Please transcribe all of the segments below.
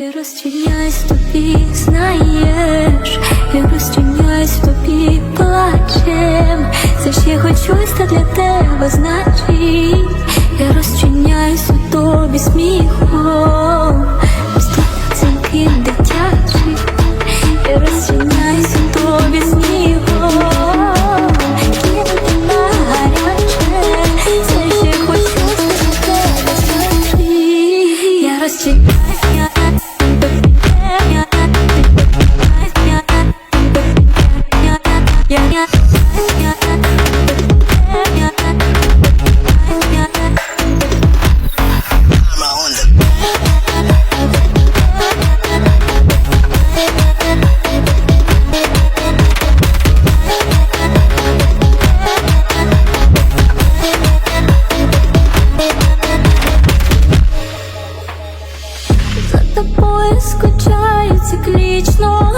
Я розчиняюсь тобі, знаєш, я розчиняюсь тобі плачем. Це ще хоч щось та для тебе значить. Я розчиняюсь у тобі сміхом, дзвінків дитячих. Я розчиняюсь у тобі сміхом, циклічно,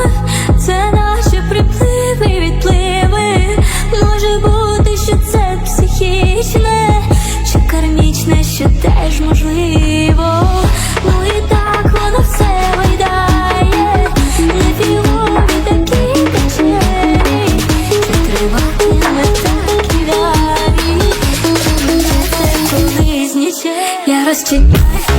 це наші припливи, відпливи. Може бути, що це психічне, чи кармічне, що теж можливо. Ну і і. Я розчиняю.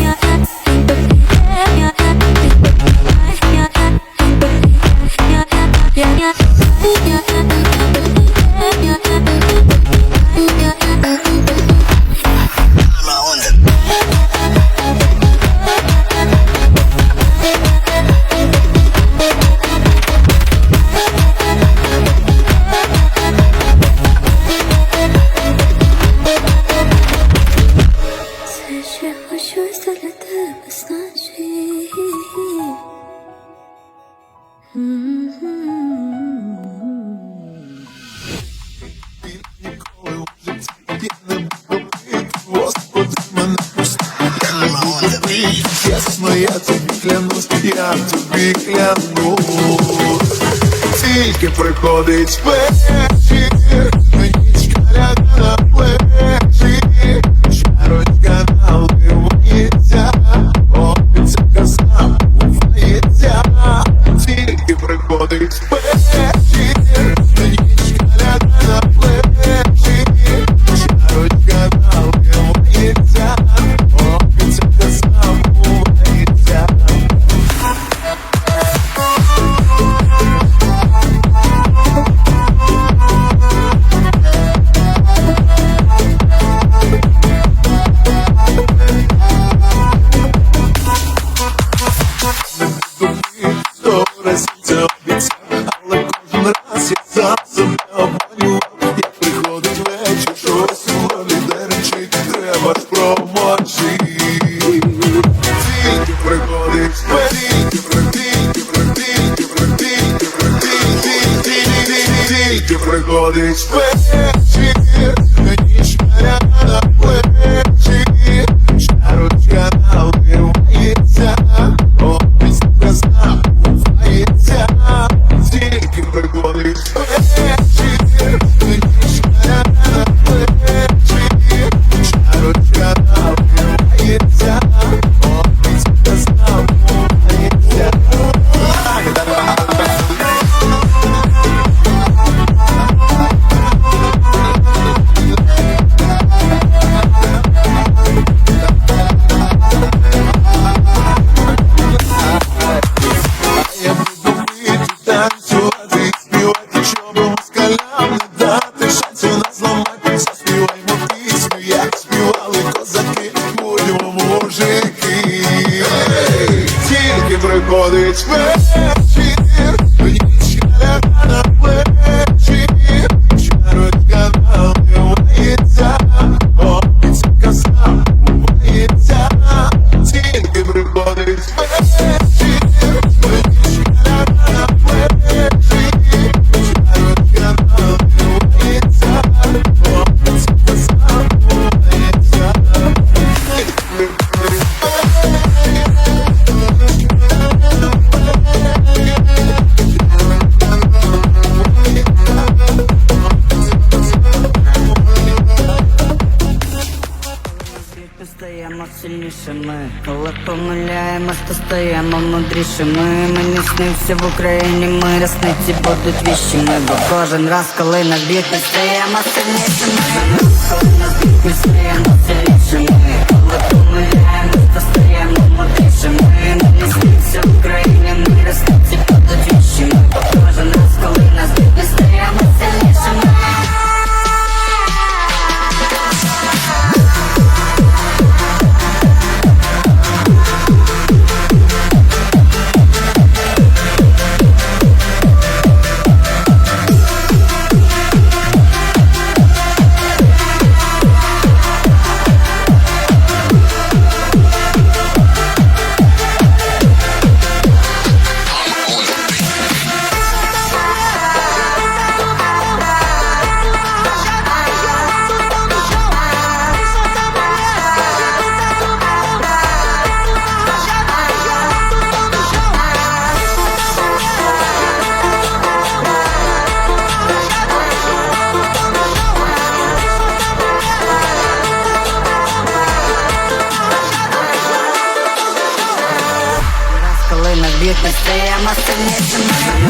Тільки приходить вечір, приходить вечір, стаємо мудрішими. Мені снився в Україні, ми ресниці будуть віщими. Бо кожен раз, коли на б'ють, ми стаємо сильнішими. Коли нас б'ють, ми стаємо сильнішими. It's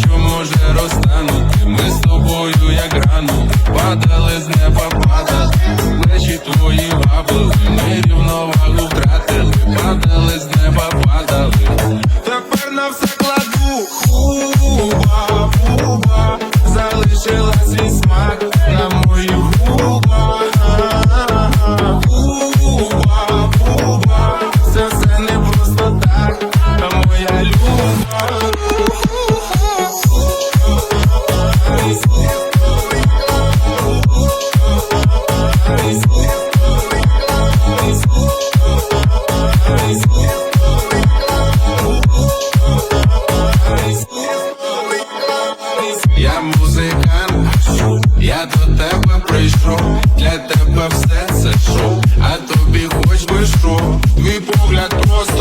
Що може Бачиш, ви що, мій погляд просто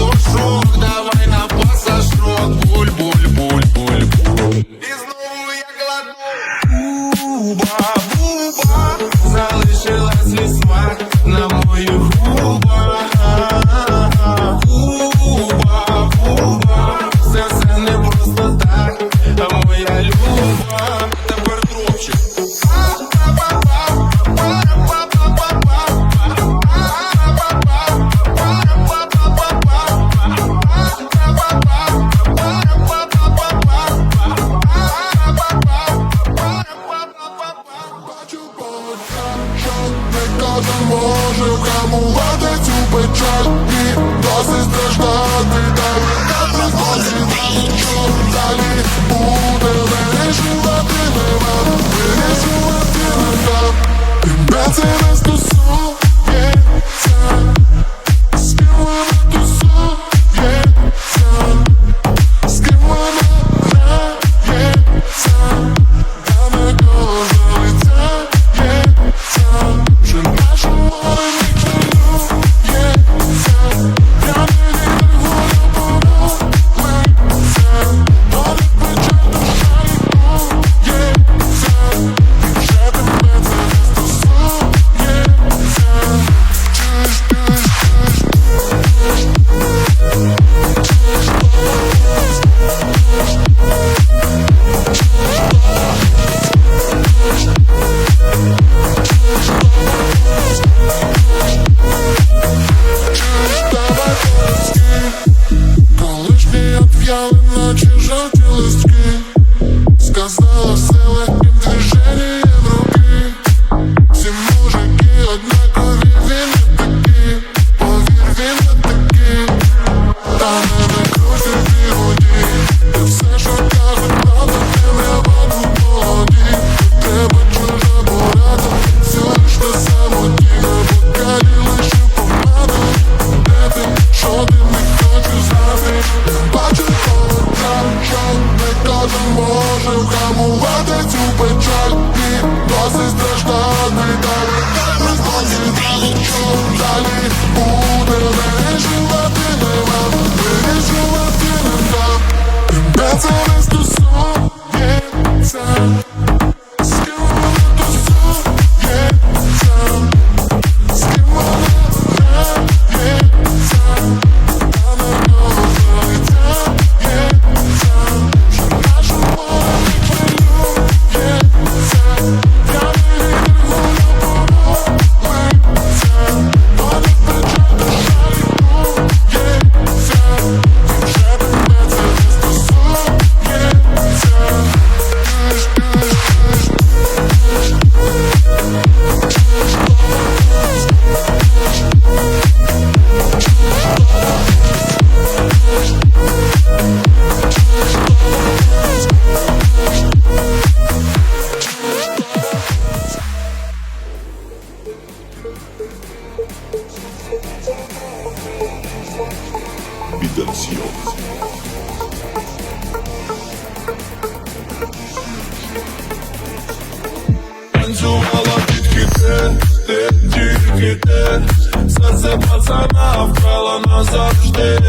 ти тільки ти Серце пацана вкрала назавжди.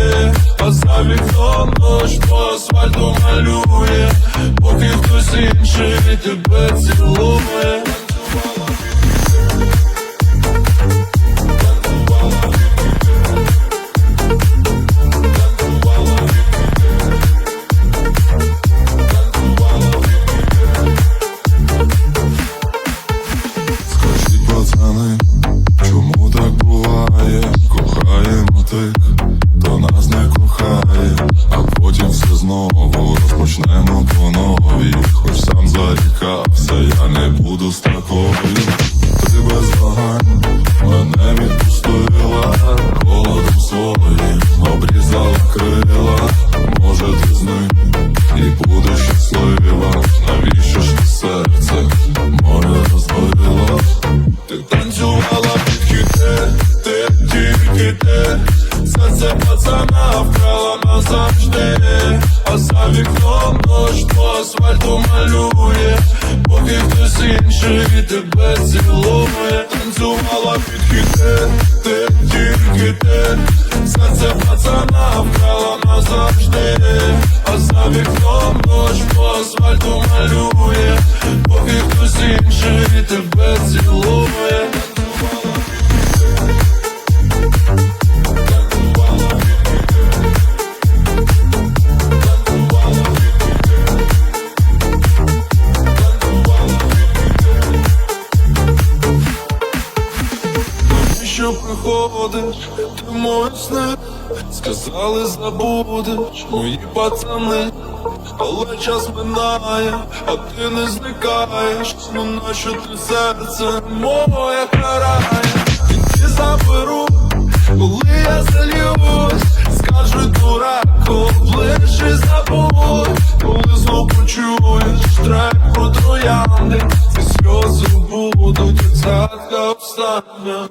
А за вікном дощ по асфальту малює Поки хтось інший тебе цілує тебе цілує Танцювала під хіти, ти тільки ти Серце пацана вкрала назавжди Сказали забудеш мої пацани. Але час минає, а ти не зникаєш. Ну нащо ти серце моє карає Тільки заберу, коли я зальюсь Скажу дураку, ближче забудь. Коли знов почуєш трек про троянди Ці сльози будуть, як згадка остання